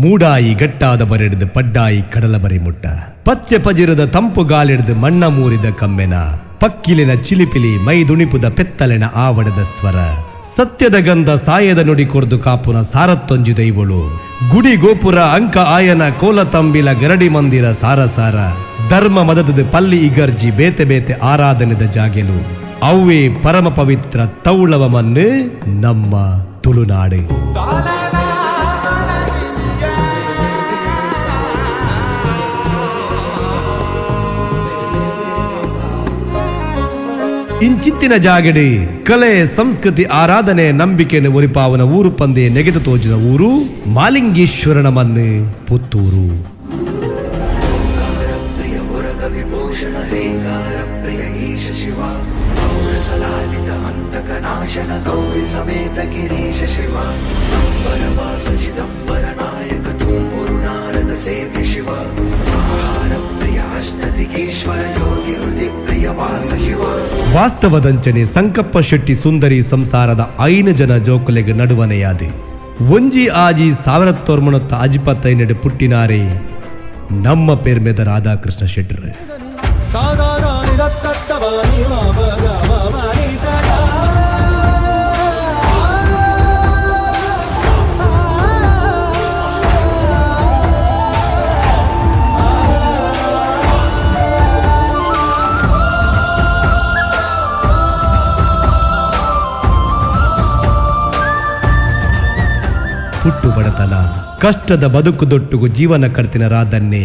ಮೂಡಾಯಿ ಗಟ್ಟಾದ ಬರೆಡಿದು ಪಡ್ಡಾಯಿ ಕಡಲ ಬರಿ ಮುಟ್ಟ. ಪಚ್ಚೆ ಪಜಿರದ ತಂಪು ಗಾಲಿಡಿದು ಮಣ್ಣ ಮೂರಿದ ಕಮ್ಮೆನ. ಪಕ್ಕಿಲಿನ ಚಿಲಿಪಿಲಿ ಮೈದುಣಿಪುದ ಪೆತ್ತಲೆನ ಆವಡದ ಸ್ವರ. ಸತ್ಯದ ಗಂಧ ಸಾಯದ ನುಡಿ ಕೊರ್ದು ಕಾಪುನ ಸಾರತ್ತೊಂಜಿದ ದೈವಳು ಗುಡಿ ಗೋಪುರ ಅಂಕ ಆಯನ ಕೋಲ ತಂಬಿಲ ಗರಡಿ ಮಂದಿರ ಸಾರ ಸಾರ. ಧರ್ಮ ಮದದ ಪಲ್ಲಿ ಇಗರ್ಜಿ ಬೇತೆ ಬೇತೆ ಆರಾಧನೆದ ಜಾಗೆಲು. ಅವೇ ಪರಮ ಪವಿತ್ರ ತೌಳವ ಮಣ್ಣು ನಮ್ಮ ತುಳುನಾಡು. ಇಂಚಿತ್ತಿನ ಜಾಗಡಿ ಕಲೆ, ಸಂಸ್ಕೃತಿ, ಆರಾಧನೆ, ನಂಬಿಕೆಯನ್ನು ಒರಿಪಾವನ ಊರು ಪಂದೆ ನೆಗೆದು ತೋಜಿನ ಊರು ಮಾಲಿಂಗೇಶ್ವರನ ಮನ್ನೆ ಪುತ್ತೂರು. ಗಿರೀಶ ಶಿವ. ನಾಯಕ ಶಿವ. ವಾಸ್ತವದಂಚನೆ ಸಂಕಪ್ಪ ಶೆಟ್ಟಿ ಸುಂದರಿ ಸಂಸಾರದ ಐನ ಜನ ಜೋಕುಲೆಗೆ ನಡುವನೆಯಾದೆ ಒಂಜಿ ಆಜಿ ಸಾವಿರತ್ತೊರ್ಮಣೊತ್ತ ಅಜಿಪತ್ತೈನಡೆ ಪುಟ್ಟಿನಾರೆ ನಮ್ಮ ಪೇರ್ಮೆದ ರಾಧಾಕೃಷ್ಣ ಶೆಟ್ಟರ್ ಹುಟ್ಟು ಬಡತನ. ಕಷ್ಟದ ಬದುಕು ದೊಟ್ಟುಗು ಜೀವನ ಕರ್ತಿನ ರಾದನ್ನೇ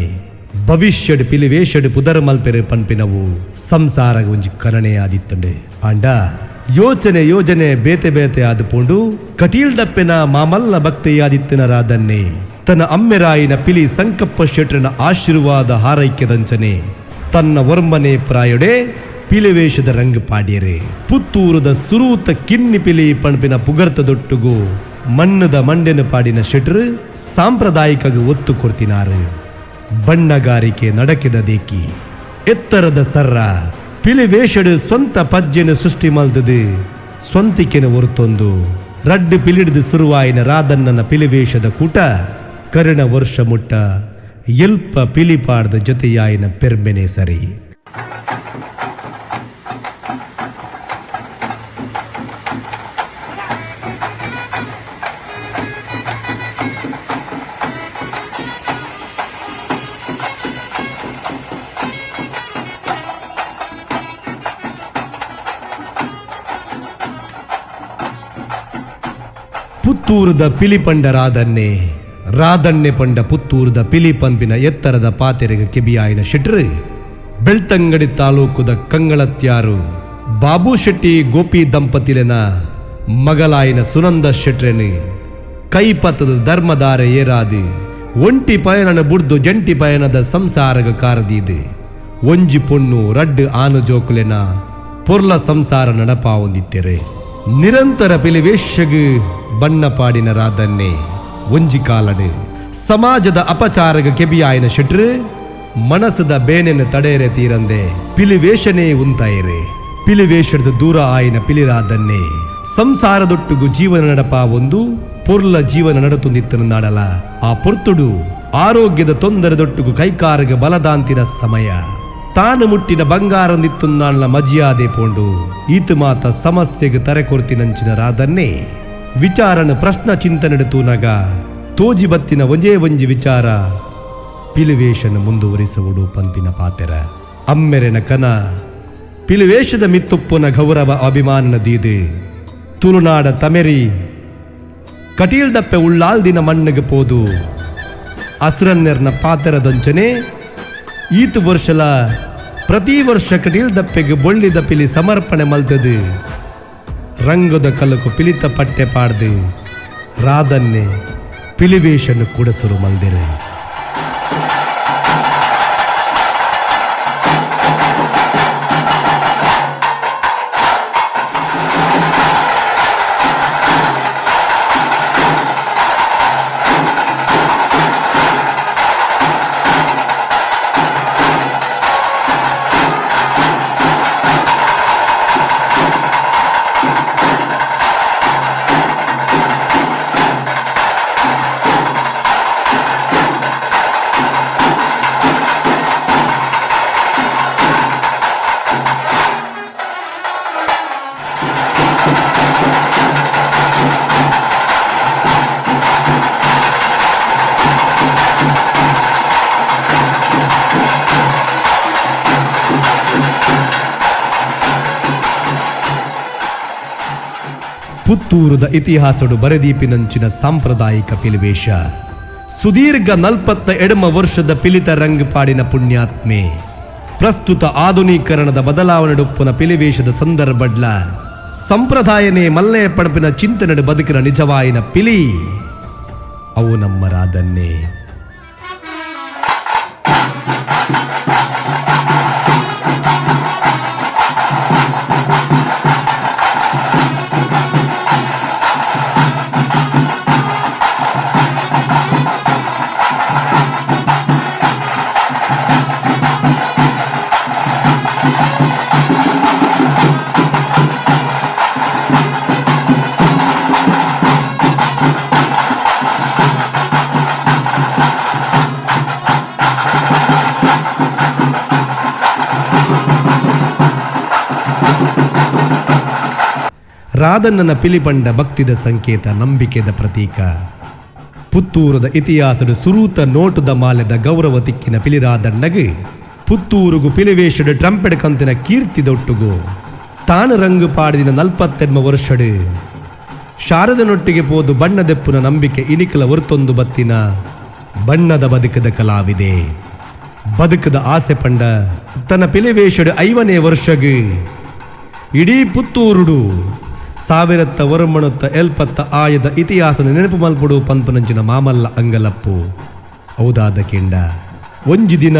ಭವಿಷ್ಯಡ್ ಪಿಲಿವೇಶಡ್ ಪುದರ್ ಮಲ್ಪೆರೆ ಪನ್ಪಿನವು ಸಂಸಾರ ಒಂಜಿ ಕರಣೆ ಆದಿತ್ತಂಡೆ. ಆಂಡ ಯೋಚನೆ ಯೋಜನೆ ಬೇತೆ ಬೇತೆ ಆದುಕೊಂಡು ಕಟೀಲ್ ದಪ್ಪೆನ ಮಾಮಲ್ಲ ಭಕ್ತೆಯಾದಿತ್ತಿನ ರಾದನ್ನೇ ತನ್ನ ಅಮ್ಮೆರಾಯಿನ ಪಿಲಿ ಸಂಕಪ್ಪ ಶೆಟ್ರನ ಆಶೀರ್ವಾದ ಹಾರೈಕ್ಯದಂಚನೆ. ತನ್ನ ವರ್ಮನೆ ಪ್ರಾಯೊಡೆ ಪಿಲಿವೇಶದ ರಂಗ ಪಾಡ್ಯರೆ. ಪುತ್ತೂರದ ಸುರೂತ ಕಿನ್ನಿ ಪಿಲಿ ಪಣಪಿನ ಪುಗರ್ತದೊಟ್ಟುಗು ಮಣ್ಣದ ಮಂಡೆನ ಪಾಡಿನ ಶೆಟ್ರು ಸಾಂಪ್ರದಾಯಿಕಗೆ ಒತ್ತು ಕೊಡ್ತಿನಾರು. ಬಣ್ಣಗಾರಿಕೆ ನಡಕಿದ ದೇಕಿ, ಎತ್ತರದ ಸರ್ರ, ಪಿಲಿವೇಷಡ್ ಸ್ವಂತ ಪಜ್ಜೆನ ಸೃಷ್ಟಿ ಮಲ್ದದು ಸ್ವಂತಿಕೆನ ಹೊರತೊಂದು. ರಡ್ಡು ಪಿಲಿಡಿದು ಸುರುವಾಯಿನ ರಾಧಣ್ಣನ ಪಿಲಿವೇಷದ ಕೂಟ ಕರ್ಣ ವರ್ಷ ಮುಟ್ಟ, ಎಲ್ಪ ಪಿಲಿಪಾಡ್ದ ಜೊತೆಯಾಯಿನ ಪೆರ್ಮೆನೆ ಸರಿ. ಪುತ್ತೂರದ ಪಿಲಿಪಂಡ ರಾಧನ್ನೆ ರಾಧನ್ನೆ ಪಂಡ ಪುತ್ತೂರದ ಪಿಲಿಪಂಪಿನ ಎತ್ತರದ ಪಾತೆರೆಗೆ ಕೆಬಿಯಾಯಿನ ಶೆಟ್ರು, ಬೆಳ್ತಂಗಡಿ ತಾಲೂಕುದ ಕಂಗಳತ್ಯಾರು ಬಾಬು ಶೆಟ್ಟಿ ಗೋಪಿ ದಂಪತಿಲೆನ ಮಗಲಾಯಿನ ಸುನಂದ ಶೆಟ್ರೆನಿ ಕೈಪತದ ಧರ್ಮದಾರ ಏರಾದಿ, ಒಂಟಿ ಪಯಣನ ಬುಡ್ದು ಜಂಟಿ ಪಯಣದ ಸಂಸಾರಗ ಕಾರದಿದೆ, ಒಂಜಿ ಪೊಣ್ಣು ರಡ್ ಆನು ಜೋಕುಲೆನ ಪೊರ್ಲ ಸಂಸಾರ ನಡಪಾವೊಂದಿತ್ತೆರೆ. ನಿರಂತರ ಪಿಲಿವೇಶ್ಯಗು ಬಣ್ಣ ಪಾಡಿನ ರಾಧನ್ನೆ ಒಂಜಿ ಕಾಲಡು ಸಮಾಜದ ಅಪಚಾರಗ ಕೆಬಿಯಾಯಿನ ಶೆಟ್ರು, ಮನಸ್ಸದ ಬೇನೆನ ತಡೆಯರೆ ತೀರಂದೆ, ಪಿಲಿವೇಷನೇ ಉಂತಾಯಿರೆ. ಪಿಲಿವೇಷದ ದೂರ ಆಯಿನ ಪಿಲಿರಾದನ್ನೇ ಸಂಸಾರದೊಟ್ಟುಗು ಜೀವನ ನಡಪ ಒಂದು, ಪೊರ್ಲ ಜೀವನ ನಡತುಂದಿತ್ತನ ನಾಡಲ. ಆ ಪೊರ್ತುಡು ಆರೋಗ್ಯದ ತೊಂದರೆದೊಟ್ಟುಗು ಕೈಕಾರಗ ಬಲದಾಂತಿನ ಸಮಯ. ತಾನು ಮುಟ್ಟಿನ ಬಂಗಾರಂದಿತ್ತು ನಾಳ್ನ ಮಜಿಯಾದೆ ಪೋಂಡು. ಈತ ಮಾತ ಸಮಸ್ಯೆಗೆ ತರೆ ಕೊರ್ತಿನಂಚಿನ ರಾದನ್ನೇ ವಿಚಾರನ ಪ್ರಶ್ನ ಚಿಂತನೆ ತೋಜಿ ಬತ್ತಿನ ಒಂಜೇ ಒಂಜಿ ವಿಚಾರ. ಪಿಲಿವೇಶನ ಮುಂದುವರಿಸುವುದು ಪಂಪಿನ ಪಾತೆರ. ಅಮ್ಮೆರೆನ ಕನ. ಪಿಲಿವೇಶದ ಮಿತ್ತುಪ್ಪುನ ಗೌರವ ಅಭಿಮಾನನ ದೀದೆ. ತುಳುನಾಡ ತಮೆರಿ. ಕಟೀಲ್ ದಪ್ಪೆ ಉಳ್ಳಾಲ್ದಿನ ಮಣ್ಣಿಗೆ ಪೋದು. ಅಸ್ರನ್ನೆರ್ನ ಪಾತೆರದಂಚನೆ. ಈತು ವರ್ಷಲ ಪ್ರತಿ ವರ್ಷ ಕಟೀಲ್ ದಪ್ಪೆಗೆ ಬೊಳ್ಳಿದ ಪಿಲಿ ಸಮರ್ಪಣೆ ಮಲ್ತದು. ರಂಗದ ಕಲಕು ಪಿಲಿತ ಪಟ್ಟೆ ಪಾಡ್ದೆ ರಾಧನ್ನೆ ಪಿಲಿವೇಷನ್ ಕೂಡ ಸುರು ಮಲ್ದಿರೆ. ಪುತ್ತೂರದ ಇತಿಹಾಸಡು ಬರೆದೀಪಿನಂಚಿನ ಸಾಂಪ್ರದಾಯಿಕ ಪಿಲಿವೇಶ ಸುದೀರ್ಘ ನಲ್ಪತ್ತ ಎಡಮ ವರ್ಷದ ಪಿಲಿತ ರಂಗಪಾಡಿನ ಪುಣ್ಯಾತ್ಮೆ. ಪ್ರಸ್ತುತ ಆಧುನೀಕರಣದ ಬದಲಾವಣೆ ಬದಲಾವಣೆಡೊಪ್ಪುನ ಪಿಲಿವೇಶದ ಸಂದರ್ಭಡ್ಲ. ಸಂಪ್ರದಾಯನೇ ಮಲ್ಲೆಯ ಪಡಪಿನ ಚಿಂತನೆಡು ಬದುಕಿನ ನಿಜವಾಯಿನ ಪಿಲಿ ಅವು ನಮ್ಮ ರಾಧನ್ನೇ ರಾಧಣ್ಣನ ಪಿಲಿಪಂಡ ಭಕ್ತಿದ ಸಂಕೇತ, ನಂಬಿಕೆದ ಪ್ರತೀಕ. ಪುತ್ತೂರದ ಇತಿಹಾಸದ ಸುರೂತ ನೋಟದ ಮಾಲೆದ ಗೌರವ ತಿಕ್ಕಿನ ಪಿಲಿರಾದಣ್ಣಗೆ ಪುತ್ತೂರುಗು ಪಿಲಿವೇಶಡು ಟ್ರಂಪೆಡ್ ಕಂತಿನ ಕೀರ್ತಿದೊಟ್ಟುಗು ತಾನ ರಂಗು ಪಾಡಿದಿನ ನಲ್ಪತ್ತೆಡ್ಮ ವರ್ಷಡು. ಶಾರದನೊಟ್ಟಿಗೆ ಪೋದು ಬಣ್ಣದೆಪ್ಪುನ ನಂಬಿಕೆ ಇನಿಕಲ ಹೊರತೊಂದು ಬತ್ತಿನ ಬಣ್ಣದ ಬದುಕದ ಕಲಾವಿದೆ. ಬದುಕದ ಆಸೆ ಪಂಡ ತನ್ನ ಪಿಲಿವೇಶಡು ಐವನೇ ವರ್ಷಗೆ, ಇಡೀ ಪುತ್ತೂರುಡು ಸಾವಿರತ್ತ ಒರಮಣುತ್ತ ಎಲ್ಪತ್ತ ಆಯದ ಇತಿಹಾಸನ ನೆನಪು ಮಲ್ಪಡು ಪಂಪನಂಚಿನ ಮಾಮಲ್ಲ ಅಂಗಲಪ್ಪು. ಹೌದಾದ ಕೆಂಡ. ಒಂಜಿ ದಿನ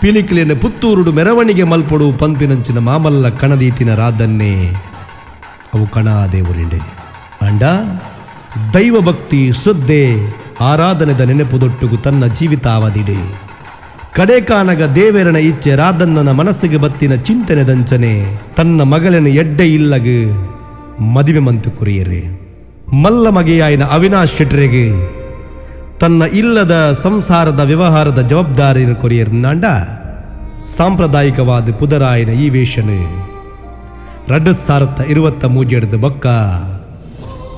ಪಿಲಿಕಿಲಿನ ಪುತ್ತೂರುಡು ಮೆರವಣಿಗೆ ಮಲ್ಪಡು ಪಂಪಿನಂಚಿನ ಮಾಮಲ್ಲ ಕಣದೀತಿನ ರಾದನ್ನೇ ಅವು ಕಣ ದೇವರಿಂಡೆ. ಅಂಡ ದೈವ ಭಕ್ತಿ ಶ್ರದ್ಧೆ ಆರಾಧನೆದ ನೆನಪುದೊಟ್ಟುಗು ತನ್ನ ಜೀವಿತಾವಧಿಡೆ. ಕಡೆಕಾನಗ ದೇವೆರನ ಇಚ್ಛೆ ರಾಧನ್ನನ ಮನಸ್ಸಿಗೆ ಬತ್ತಿನ ಚಿಂತನೆ ದಂಚನೆ, ತನ್ನ ಮಗಳನ ಎಡ್ಡೆ ಇಲ್ಲಗ ಮದುವೆ ಮಂತು ಕುರಿಯರೆ. ಮಲ್ಲ ಮಗೆಯಾಯಿನ ಅವಿನಾಶ್ ಶೆಟ್ರೆಗೆ ತನ್ನ ಇಲ್ಲದ ಸಂಸಾರದ ವ್ಯವಹಾರದ ಜವಾಬ್ದಾರಿಯನ್ನು ಕೊರಿಯರ್ನಾಂಡ ಸಾಂಪ್ರದಾಯಿಕವಾದ ಪುದರಾಯನ ಈ ವೇಷನೆ. ರಡ್ಡ ಸಾರತ್ತ ಇರುವತ್ತ ಮೂಜೆಡ್ದು ಬೊಕ್ಕ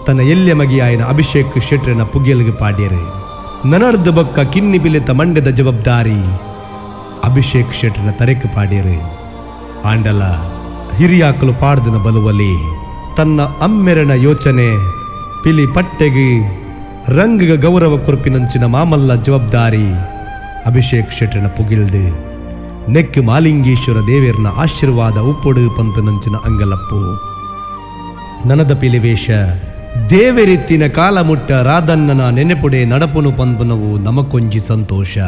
ತನ್ನ ಎಲ್ಲೆ ಮಗಿಯಾಯಿನ ಅಭಿಷೇಕ್ ಶೆಟ್ರನ ಪುಗ್ಗೆಲಿಗೆ ಪಾಡ್ಯರೆ. ನನರ್ದ ಬೊಕ್ಕ ಕಿನ್ನಿ ಬಿಲಿತ ಮಂಡ್ಯದ ಜವಾಬ್ದಾರಿ ಅಭಿಷೇಕ್ ಶೆಟ್ರನ ತರೆಕ್ ಪಾಡ್ಯರೆ. ಆಂಡಲ ಹಿರಿಯಾಕಲು ಪಾಡ್ದನ ಬಲುವಲಿ ತನ್ನ ಅಮ್ಮೆರಣ ಯೋಚನೆ ಪಿಲಿ ಪಟ್ಟೆಗೆ ರಂಗ ಗೌರವ ಕುರುಪಿನಂಚಿನ ಮಾಮಲ್ಲ ಜವಾಬ್ದಾರಿ ಅಭಿಷೇಕ್ ಶೆಟ್ಟಿನ ಪುಗಿಲ್ದೆ ನೆಕ್ಕ ಮಾಲಿಂಗೇಶ್ವರ ದೇವೇರ್ನ ಆಶೀರ್ವಾದ ಉಪ್ಪೊಡು ಪಂತನಂಚಿನ ಅಂಗಲಪ್ಪು. ನನದ ಪಿಲಿವೇಶ ದೇವೆರಿತ್ತಿನ ಕಾಲಮುಟ್ಟ ರಾಧನ್ನನ ನೆನೆಪುಡೆ ನಡಪುನು ಪಂಪನವು ನಮಕೊಂಜಿ ಸಂತೋಷ.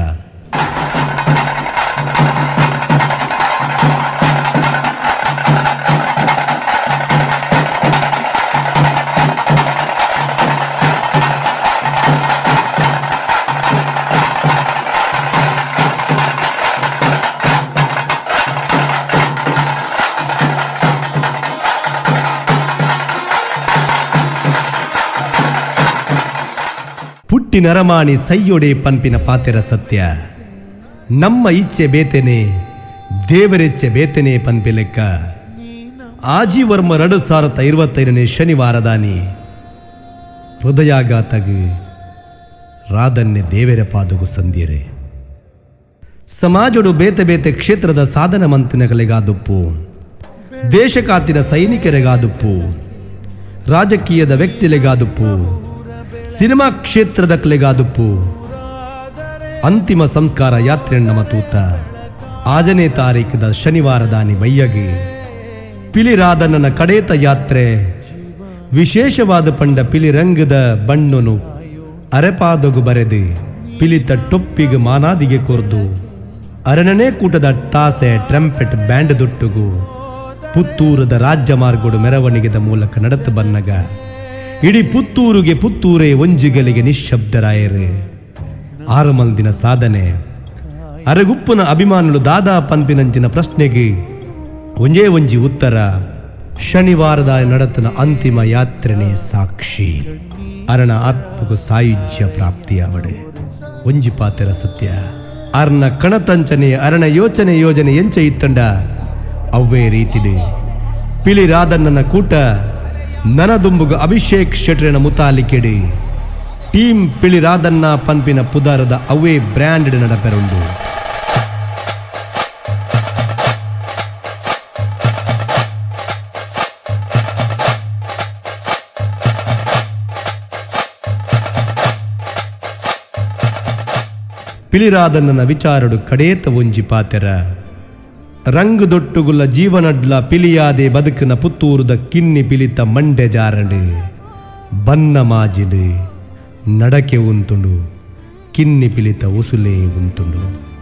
ಪುಟ್ಟಿ ನರಮಾಣಿ ಸೈಯೊಡೆ ಪಂಪಿನ ಪಾತೆರ ಸತ್ಯ. ನಮ್ಮ ಇಚ್ಛೆ ಬೇತೆನೆ, ದೇವರೆಚ್ಚೆ ಬೇತೆನೆ ಪಂಪಿ ಲೆಕ್ಕ. ಆಜೀವರ್ಮ ಎರಡು ಸಾವಿರದ ಐವತ್ತೈದನೇ ಶನಿವಾರದಾನಿ ಹೃದಯಾಘಾತಗು ರಾಧನ್ಯ ದೇವರ ಪಾದಗು ಸಂದಿರೆ ಸಮಾಜಡು ಬೇತೆ ಬೇತೆ ಕ್ಷೇತ್ರದ ಸಾಧನ ಮಂತಿನಗಳಿಗಾದುಪ್ಪು ದೇಶಕಾತಿನ ಸೈನಿಕರಿಗಾದುಪ್ಪು. ರಾಜಕೀಯದ ವ್ಯಕ್ತಿಲೆಗಾದುಪ್ಪು. ಸಿನಿಮಾ ಕ್ಷೇತ್ರದ ಕಲೆಗಾದುಪ್ಪು ಅಂತಿಮ ಸಂಸ್ಕಾರ ಯಾತ್ರೆ ನಮ್ಮ ತೂತ. ಆಜನೇ ತಾರೀಕದ ಶನಿವಾರದಾನಿ ಬಯ್ಯಗೆ ಪಿಲಿರಾದನನ ಕಡೇತ ಯಾತ್ರೆ. ವಿಶೇಷವಾದ ಪಂಡ ಪಿಲಿರಂಗದ ಬಣ್ಣನು. ಅರೆಪಾದಗು ಬರೆದು. ಪಿಲಿತ ಟೊಪ್ಪಿಗೆ ಮಾನಾದಿಗೆ ಕೊರ್ದು. ಅರನೇ ಕೂಟದ ತಾಸೆ ಟ್ರಂಪೆಟ್ ಬ್ಯಾಂಡ್ ದೊಟ್ಟುಗು. ಪುತ್ತೂರದ ರಾಜ್ಯ ಮಾರ್ಗೋಡು ಮೆರವಣಿಗೆದ ಮೂಲಕ ನಡೆತು ಬನ್ನಗ. ಇಡೀ ಪುತ್ತೂರಿಗೆ ಪುತ್ತೂರೆ ಒಂಜಿಗಲಿಗೆ ನಿಶ್ಶಬ್ದರಾಯರು. ಆರು ಮಂದಿನ ಸಾಧನೆ. ಅರಗುಪ್ಪನ ಅಭಿಮಾನುಲು ದಾದಾ ಪಂಪಿನಂಚಿನ ಪ್ರಶ್ನೆಗೆ ಒಂಜೇ ಒಂಜಿ ಉತ್ತರ. ಶನಿವಾರದ ನಡತನ ಅಂತಿಮ ಯಾತ್ರೆನೇ ಸಾಕ್ಷಿ. ಅರಣ ಆತ್ಮಕ ಸಾಯುಜ್ಯ ಪ್ರಾಪ್ತಿಯಾವಡೆ. ಒಂಜಿ ಪಾತೆರ ಸತ್ಯ. ಅರ್ನ ಕಣತಂಚನೆ, ಅರಣ ಯೋಚನೆ ಯೋಜನೆ ಎಂಚ ಇತ್ತಂಡ. ಅವ್ವೇ ರೀತಿಡೆ ಪಿಲಿ ರಾಧಣ್ಣನ ಕೂಟ. ನನದುಂಬುಗ ಅಭಿಷೇಕ್ ಶೆಟ್ರಿನ ಮುತಾಲಿಕೆಡಿ. ಟೀಮ್ ಪಿಳಿರಾದನ್ನ ಪಂಪಿನ ಪುದಾರದ ಅವೇ ಬ್ರ್ಯಾಂಡೆಡ್ ನಡಪೆರುಂಡು ಪಿಳಿರಾದನ್ನ ವಿಚಾರಡು ಕಡೇತ ಒಂಜಿ ಪಾತೆರ. ರಂಗು ದೊಟ್ಟುಗುಲ ಜೀವನಡ್ಲ ಪಿಲಿಯಾದೆ ಬದುಕಿನ ಪುತ್ತೂರುದ ಕಿನ್ನಿ ಪಿಲಿತ ಮಂಡೆ ಜಾರಡೆ ಬನ್ನ ಮಾಜಿಡೆ ನಡಕೆ ಉಂತುಂಡು, ಕಿನ್ನಿ ಪಿಲಿತ ಉಸುಲೇ ಉಂತುಂಡು.